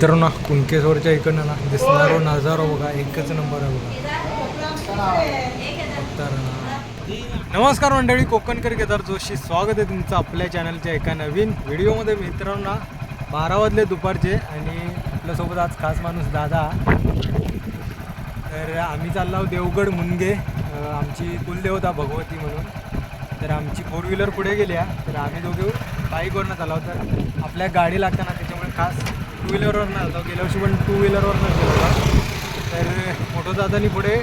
मित्रांनो कुणकेश्वरच्या इकडनं ना दिसणारो नजारो बघा एकच नंबर आहे बघा. नमस्कार मंडळी कोकणकर केदार जोशी स्वागत आहे तुमचं आपल्या चॅनलच्या एका नवीन व्हिडिओमध्ये. मित्रांना बारा वाजले दुपारचे आणि आपल्यासोबत आज खास माणूस दादा. तर आम्ही चाललो आहोत देवगड मुनगे आमची कुलदेवता भगवती म्हणून. तर आमची फोर व्हीलर पुढे गेली आहे तर आम्ही दोघे बाईकवरनं चालवतो तर आपल्या गाडी लागते ना त्याच्यामुळे खास टू व्हीलरवरनं आलो गेल्या वर्षी पण टू व्हीलरवरनं गेलो होता तर मोठं दादानी पुढे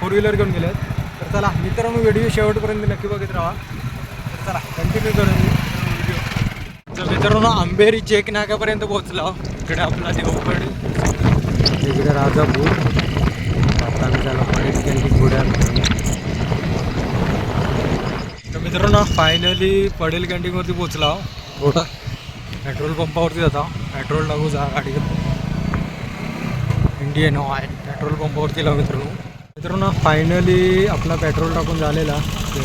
फोर व्हीलर घेऊन गेले तर चला मित्रांनो व्हिडिओ शेवटपर्यंत नक्की बघत राहा. तर चला कंटिन्यू करून व्हिडिओ तर मित्रांनो आंबेरी चेक नाक्यापर्यंत पोहोचलो. इकडे आपला देवगड तिकडे राजापूर आता आम्ही त्याला पडेल कॅन्टीन पुढे तर मित्रांनो फायनली पडेल कॅन्टीनवरती पोहोचला. थोडा पेट्रोल पंपावरती जाता. पेट्रोल टाकू जा गाडी इंडियन ऑइल पेट्रोल पंपावरती लागू मित्रांनो. मित्रांनो फायनली आपला पेट्रोल टाकून झालेला. तर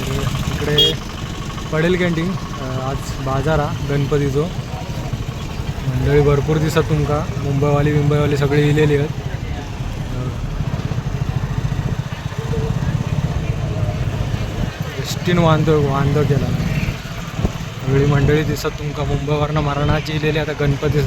इकडे पडेल कॅन्टीन आज बाजार हा गणपतीचो. मंडळी भरपूर दिसत तुमका. मुंबईवाली मुंबईवाली सगळी इलेली आहेत. एसटीन वांदो वांदो केला. सगळी मंडळी दिसत तुमका मुंबईवरनं मरणाची इलेली आता गणपती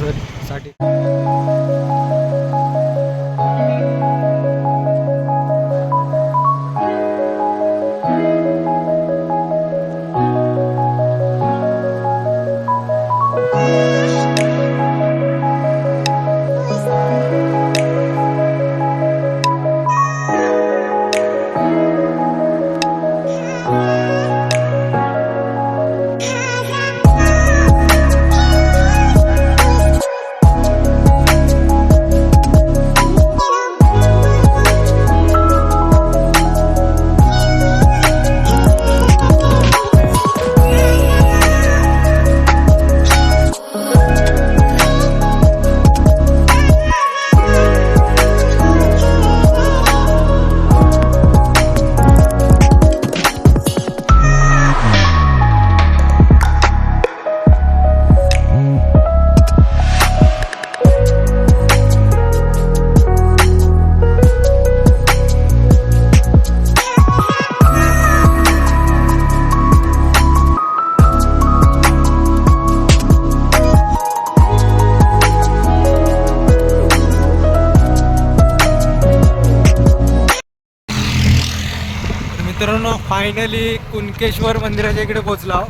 मित्रांनो फायनली कुणकेश्वर मंदिराच्या इकडे पोहोचलो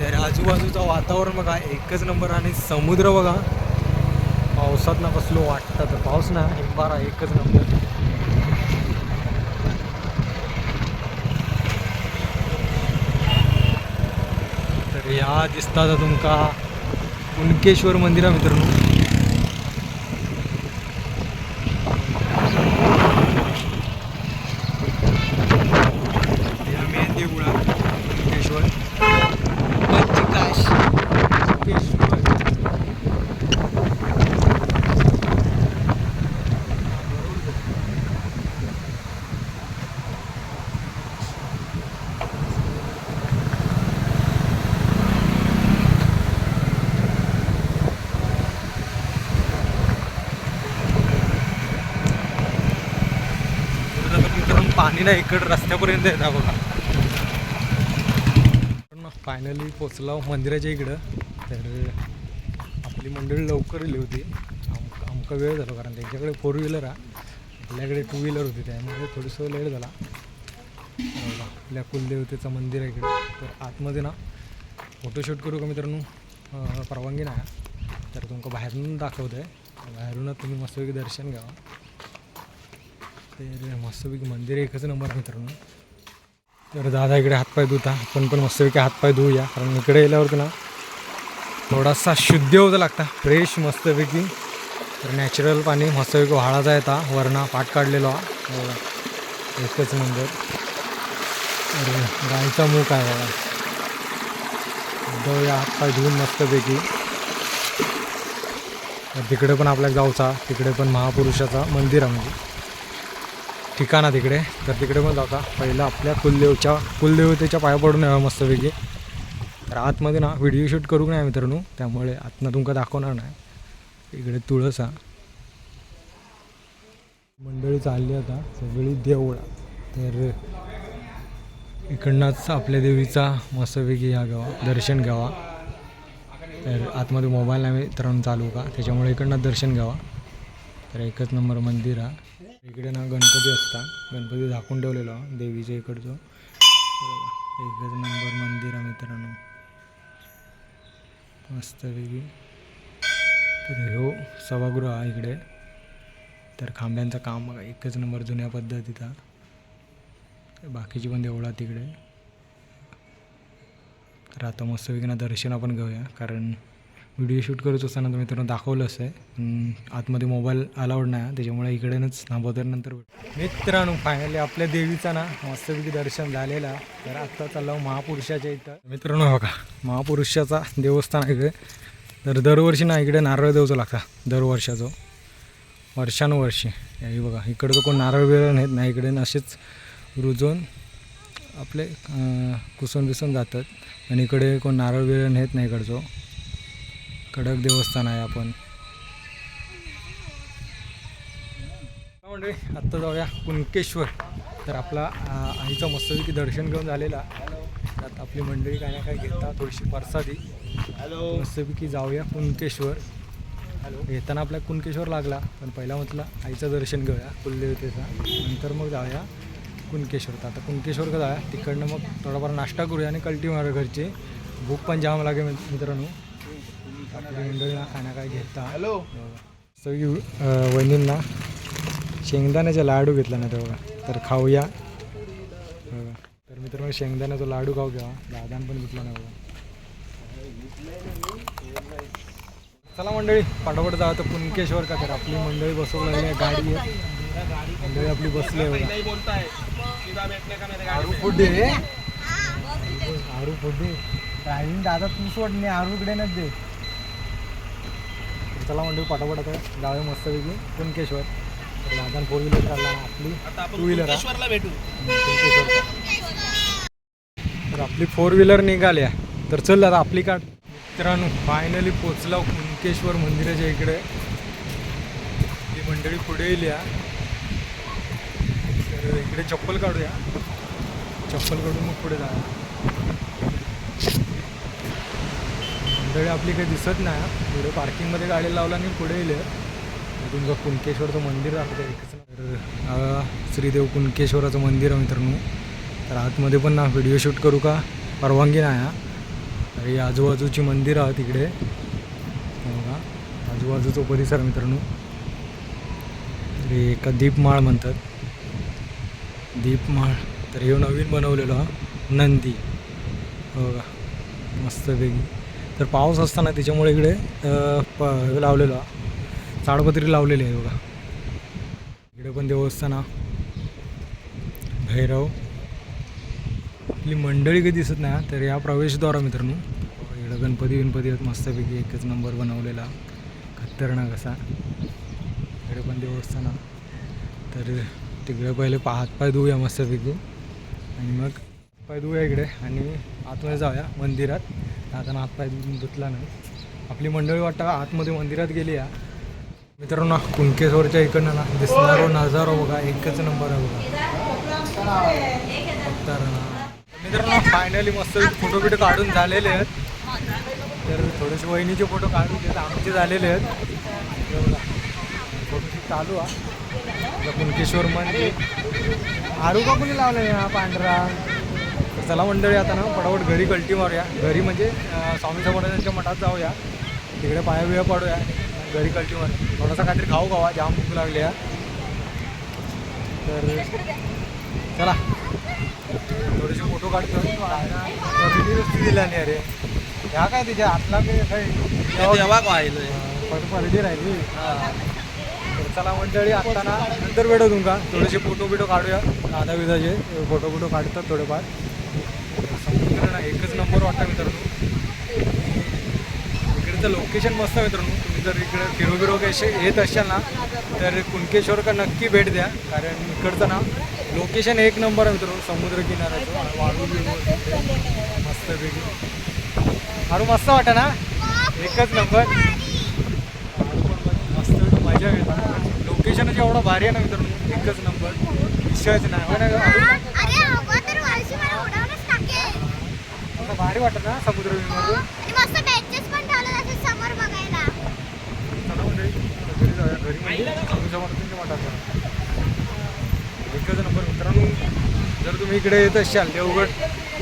तर आजूबाजूचं वातावरण बघा एकच नंबर आणि समुद्र बघा. पावसात ना कसलो वाटतं तर पाऊस ना हिंबारा एकच नंबर. तर ह्या दिसता तुमका कुणकेश्वर मंदिरा मित्रांनो मेहंदी गुळा कुणकेश्वर पंचकाश कुणकेश्वर मित्रांनो पाणी ना इकडं रस्त्यापर्यंत येतात बघा. फायनली पोचलो मंदिराच्या इकडं. तर आपली मंडळी लवकर आली होती. आमका आमका वेळ झाला कारण त्यांच्याकडे फोर व्हीलर आहे आपल्याकडे टू व्हीलर होती. त्यामुळे थोडंसं लेट झाला. आपल्या कुलदेवतेचं मंदिर आहे इकडे. तर आतमध्ये ना फोटोशूट करू का मित्रांनो? परवानगी नाही. तर तुमका बाहेरून दाखवतं आहे बाहेरूनच तुम्ही मस्तपैकी दर्शन घ्यावं तर मस्तपैकी मंदिर एकच नंबर मित्रांनो. तर दादा इकडे हातपाय धुता. आपण पण मस्तपैकी हातपाय धुवूया कारण इकडे गेल्यावरती ना थोडासा शुद्ध होता लागता. फ्रेश मस्तपैकी. तर नॅचरल पाणी मस्तपैकी व्हाळाचा येता वरणा पाठ काढलेलो हा. बघा. एकच मंदिर अरे गायचा मूक आहे बघा. जाऊया हातपाय धुवून मस्तपैकी. तिकडे पण आपल्याला जाऊचा तिकडे पण महापुरुषाचा मंदिर आहे म्हणजे. ठिकाण आहे तिकडे. तर तिकडे पण जाता पहिलं आपल्या कुलदेवच्या कुलदेवतेच्या पाया पडून यावं मस्तपैकी. तर, तर आतमध्ये ना व्हिडिओ शूट करू नये मित्रांनो त्यामुळे आतनं तुमका दाखवणार नाही. इकडे तुळस हा मंडळी चालली आता सगळी देवळा. तर इकडनंच आपल्या देवीचा मस्तपैकी ह्या घ्यावा दर्शन घ्यावा. तर आतमध्ये मोबाईल नाही मित्रांनो चालू का त्याच्यामुळे इकडनं दर्शन घ्यावा. तर एकच नंबर मंदिर हा इकडे ना गणपती असता. गणपती झाकून ठेवलेलो देवीच्या इकडचं. एकच नंबर मंदिर आहे मित्रांनो. मस्तपैकी. तर हो सभागृह हा इकडे. तर खांब्यांचं काम बघा एकच नंबर जुन्या पद्धतीचा बाकीची पण देवळा तिकडे तर आता मस्तपैकी ना दर्शन आपण घेऊया कारण व्हिडिओ शूट करत असताना तर मित्रांनो दाखवलंच आहे. आतमध्ये मोबाईल अलाउड नाही त्याच्यामुळे इकडेनंच थांबवतो नंतर मित्रांनो फायनली आपल्या देवीचा ना मस्तपैकी दर्शन झालेला. तर आत्ता चाललो महापुरुषाच्या इथं. मित्रांनो बघा महापुरुषाचा देवस्थान आहे. इकडे तर दरवर्षी ना इकडे नारळ देवचं लागता दरवर्षाचं. वर्षानुवर्षी. हे बघा इकडं कोण नारळ बिरळ नाहीत नाही इकडे असेच रुजवून आपले कुसून बिसून जातात. आणि इकडे कोण नारळ बिरळ नाहीत नाही इकडचं. कडक देवस्थान आहे आपण. म्हणजे आत्ता जाऊया कुणकेश्वर. तर आपला आईचं मस्तपैकी दर्शन घेऊन झालेला. त्यात आपली मंडळी काय ना काय घेता थोडीशी प्रसादी. मस्तपैकी जाऊया कुणकेश्वर. हॅलो. येताना आपल्या कुणकेश्वर लागला पण पहिला म्हटलं आईचं दर्शन घेऊया कुलदेवतेचा. नंतर मग जाऊया कुणकेश्वर. तर आता कुणकेश्वर का जाऊया तिकडनं मग थोडाफार नाश्ता करूया आणि कल्टी मारूया घरची. भूक पण जाम लागे मित- मित्रांनो. आपली मंडळी ना खाण्या काय घेता? हॅलो. वहिनींना शेंगदाण्याचे लाडू घेतला ना तेव्हा तर खाऊया. बघा. तर मित्रांनो शेंगदाण्याचा लाडू खाऊ घ्या. दादान पण घेतला ना बघा. चला मंडळी पाठोपाठ जावं तर कुणकेश्वर का तर आपली मंडळी बसवलेली आहे गाडी आहे. मंडळी आपली बसली आहे. आरू फुडे आरू फुडे ड्रायव्हिंग दादा तू सोड नाही आरूकडे न दे चला मंडळी पाठोपाठ आता जाऊया मस्तपैकी. कुणकेश्वर. दादा फोर व्हीलर काढला आपली टू व्हीलर भेटू. तर आपली फोर व्हीलर निघाल्या. तर चल दादा आपली काढ. मित्रांनो फायनली पोचला कुणकेश्वर मंदिराच्या इकडे. ही मंडळी पुढे येईल या तर इकडे चप्पल काढूया. चप्पल काढून मग पुढे जाऊया. मंडळी आपली काही दिसत नाही. पुढे पार्किंगमध्ये गाडी लावला आणि पुढे येईल तुमचं कुणकेश्वरचं मंदिर दाखवतं एकच तर श्रीदेव कुणकेश्वराचं मंदिर आहे मित्रांनो. तर आतमध्ये पण ना व्हिडिओ शूट करू का? परवानगी नाही हा. तर ही आजूबाजूची मंदिरं आहे तिकडे बघा आजूबाजूचा परिसर मित्रांनो. तरी एका दीपमाळ म्हणतात. दीपमाळ तर हे नवीन बनवलेलं हा नंदी. हो का मस्तपैकी. तर पाऊस असताना त्याच्यामुळे इकडे प हे चाडपत्री ताडपत्री लावलेली आहे बघा. इकडे पण देवस्थाना. भैरव. आपली मंडळी काही दिसत नाही तर या प्रवेशद्वारा मित्रांनो. इकडं गणपती गणपती आहेत मस्तपैकी एकच नंबर बनवलेला. खतरनाक असा. इकडे पण देवस्थाना. तर तिकडे पहिले पा हातपाय धुऊया मस्तपैकी. आणि मग पाय धुवूया इकडे. आणि आतमध्ये जाऊया मंदिरात. दादानं हातपाय धुतला नाही. आपली मंडळी वाटतं आतमध्ये मंदिरात गेली या. मित्रांनो कुणकेश्वरच्या इकडनं ना दिसणारो नजारो बघा एकच नंबर आहे बघा. तर मित्रांनो फायनली मस्त फोटो बिटो काढून झालेले आहेत. तर थोडेसे वहिनीचे फोटो काढून घेत आमचे झालेले आहेत. हे चालू आहे. कुणकेश्वर मंदिर. आरू का कोणी लावलं हा पांढरा? तर चला मंडळी आता ना पटापट घरी कल्टी मारूया. घरी म्हणजे स्वामी समर्थांच्या मठात जाऊया. तिकडे पाया बिया पाडूया. घरी कल्टी मारूया थोडासा काहीतरी खाऊ खावा जाम भूक लागली आहे. तर चला. थोडेसे फोटो काढतो. वस्ती दिला नाही अरे. ह्या काय तिच्या हातला काय काही? राहिली. तर चला मंडळी आता ना नंतर भेटू तुमका थोडेसे फोटो बिटो काढूया. दादा विदाचे फोटो बिटो काढतात थोडेफार. समुद्र एकच नंबर वाटतं मित्रांनो. इकडचं लोकेशन मस्त आहे मित्रांनो. तुम्ही जर इकडे फिरो बिरो येत असाल ना तर कुणकेश्वर का नक्की भेट द्या. कारण इकडचं ना लोकेशन एक नंबर आहे मित्रांनो समुद्रकिनाऱ्याचं. वाळू मस्त मस्तपैकी अरू मस्त वाटा ना? एकच नंबर. मस्त मजा पण लोकेशन एवढं भारी आहे ना मित्रांनो एकच नंबर. विषयच नाही हो ना गं? अरे हवा तर वर्षी मला उडवूनच टाकेल असं भारी वाटत ना समुद्र विमानावर आणि मस्त बेंचेस पण ठेवले असे समोर बघायला. चला मंडळी आता घरी जाऊया. घरी म्हणजे. एकच नंबर मित्रांनो. जर तुम्ही इकडे येत असाल देवगड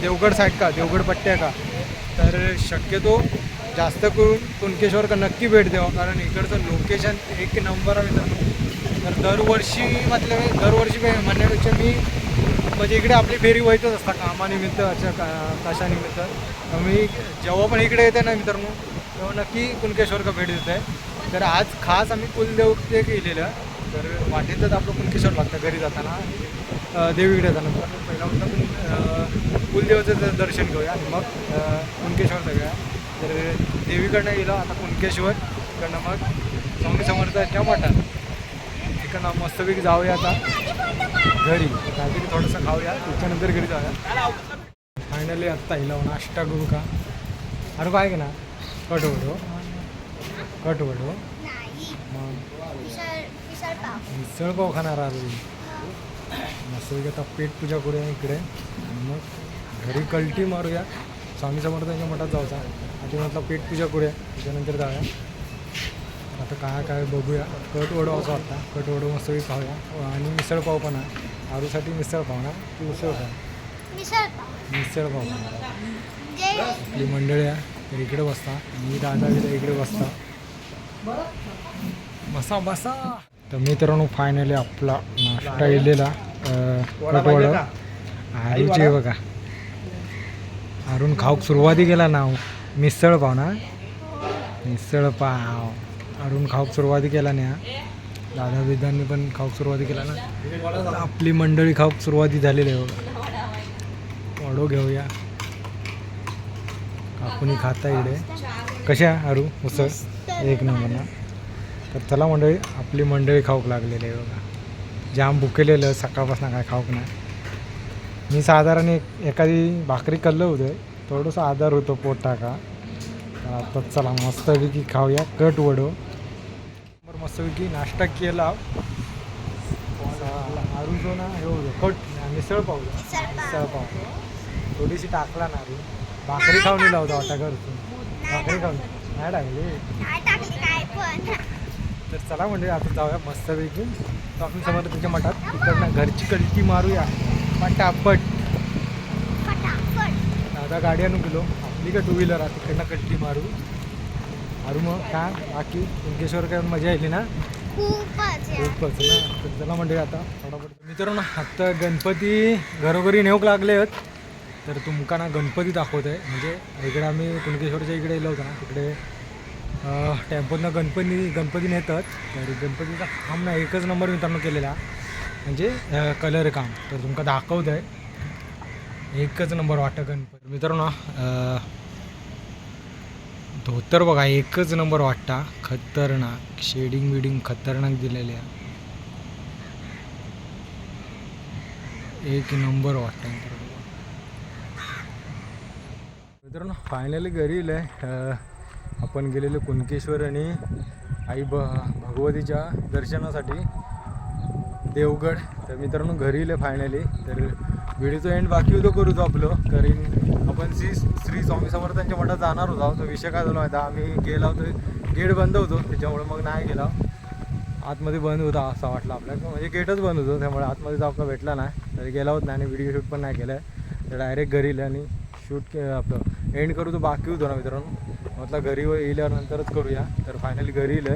देवगड साईड का देवगड पट्ट्या का तर शक्यतो जास्त करून कुणकेश्वर का नक्की भेट द्यावा कारण इकडचं लोकेशन एक नंबर आहे तर दरवर्षी म्हटलं दरवर्षी म्हणण्यापेक्षा मी म्हणजे इकडे आपली फेरी व्हायचंच असतात कामानिमित्त अशा का कशानिमित्त. मी जेव्हा पण इकडे येते ना मित्रांनो तेव्हा नक्की कुणकेश्वर का भेट देत आहे तर आज खास आम्ही कुलदेव ते केलेलं तर वाटेतच आपलं कुणकेश्वर लागतं घरी जाताना. देवीकडे जाताना. तर पहिला कुलदेवाचं दर्शन घेऊया आणि मग कुणकेश्वर जाऊया. तर देवीकडनं गेलो आता कुणकेश्वरकडनं मग स्वामी समर्थ त्या मठात. तिकडनं मस्तपैकी जाऊया आता. घरी. काहीतरी थोडंसं खाऊया. त्याच्यानंतर घरी जाऊया. फायनली आत्ता हिला नाश्ता करू का? अरे काय की ना. कट वडो हो. कट वडो हो. मग. मिसळ पाव मिसळ खाणार आलो मस्तपैकी आता पेट पूजा करूया इकडे. मग घरी कल्टी मारूया. स्वामी त्यांच्या मठात जाऊचा. आधी म्हटलं पेट पूजा करूया त्याच्यानंतर जाऊया. आता काय काय बघूया. कट वडो असं वाटतं. कट वडो मस्तपैकी खाऊया. आणि मिसळ पाव पण आहे. आरूसाठी मिसळ पाव ना? ती मिसळ पाव. मिसळ पाव. मिसळ पाव. खाणार जे आपली मंडळी आहे. तर इकडे बसता. मी दादा बिदा इकडे बसता. बसा बसा. तर मित्रांनो फायनली आपला नाश्ता इलेला कटवड. आरूचे बघा. अरुण खाऊक सुरुवाती केला ना मिसळ पाव ना? मिसळ पाव. अरुण खाऊक सुरुवाती केला ना दादा बिदांनी पण खाऊक सुरुवाती केला ना. आपली मंडळी खाऊक सुरुवाती झालेली आहे बघा. वडो घेऊया. काकुनी खाता इकडे कशा अरू उसळ? एक नंबर ना. तर चला मंडळी आपली मंडळी खाऊक लागलेली आहे बघा. जाम भुकेलेलं सकाळपासून काय खाऊक नाही. मी साधारण एक एखादी भाकरी कल्लं होतं. थोडंसं आधार होतो पोट टाका तर आता चला मस्तपैकी खाऊया. कट वडो. मस्तपैकी नाश्ता केला. आरू जो ना हे होतं कट मिसळ पाव मिसळ पाव थोडीशी टाकला ना आरू भाकरी खाऊन दिला होता वाटा घरतून भाकरी खाऊन. नाही टाकली? तर चला म्हणजे आता जाऊया मस्तपैकी. स्वामी समर्थांच्या मठात तिकडनं घरची कलटी मारूया. पटापट. दादा गाडी आणून गेलो. आपली का टू व्हीलर आहे? तिकडनं कलटी मारू. मारू मग काय बाकी कुणकेश्वर काय मजा येईल ना? खूपच. खूपच ना? तर चला म्हणजे आता फटाफट. मित्रांनो आता गणपती घरोघरी नेऊक लागले आहेत. तर तुमका ना गणपती दाखवत आहे. म्हणजे इकडे आम्ही कुणकेश्वरच्या इकडे गेलो होतो ना तिकडे टेम्पोतनं गणपती गणपती नेतात. तर गणपतीचा काम ना एकच नंबर मित्रांनो केलेला. म्हणजे कलर काम तर तुमका दाखवत आहे एकच नंबर वाटतं गणपती. मित्रांनो धोतर बघा एकच नंबर वाटता खतरनाक शेडिंग बिडिंग खतरनाक दिलेले आहे एक नंबर वाटतं मित्रांनो फायनली घरी आहे आपण गेलेलो कुणकेश्वर आणि आई ब भगवतीच्या दर्शनासाठी देवगड. तर मित्रांनो घरी आहे फायनली तर व्हिडिओचं एंड बाकी होतं करू तो आपलं. करीन. आपण श्री श्री स्वामी समर्थांच्या मठात जाणार होतो. तो विषय काय झाला होता आम्ही गेला होतो. गेट बंद होतो. त्याच्यामुळे मग नाही गेला. आतमध्ये बंद होता असं वाटलं आपल्याला. म्हणजे गेटच बंद होतं. त्यामुळे आतमध्ये जाऊ भेटला नाही. तरी गेला होत नाही आणि व्हिडिओ शूट पण नाही केलं. तर डायरेक्ट घरी येईल आणि शूट के आपलं एंड करू तो बाकी होतो ना मित्रांनो. म्हटलं घरी येल्यावर नंतरच करूया. तर फायनली घरी येईल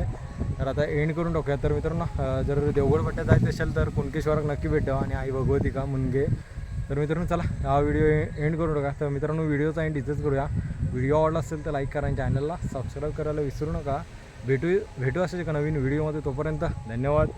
तर आता एंड करून टाकूया. तर मित्रांनो जर देवगड पट्ट्यात जायचं असेल तर कुणकेश्वरात नक्की भेट द्यावा आणि आई भगवती का मुनगे तर मित्रांनो चला हा व्हिडिओ एंड करू नका. तर मित्रांनो व्हिडिओचा एंड इथेच करूया. व्हिडिओ आवडला असेल तर लाईक करा आणि चॅनलला सबस्क्राईब करायला विसरू नका. भेटू भेटू असायच्या एका नवीन व्हिडिओमध्ये तोपर्यंत धन्यवाद.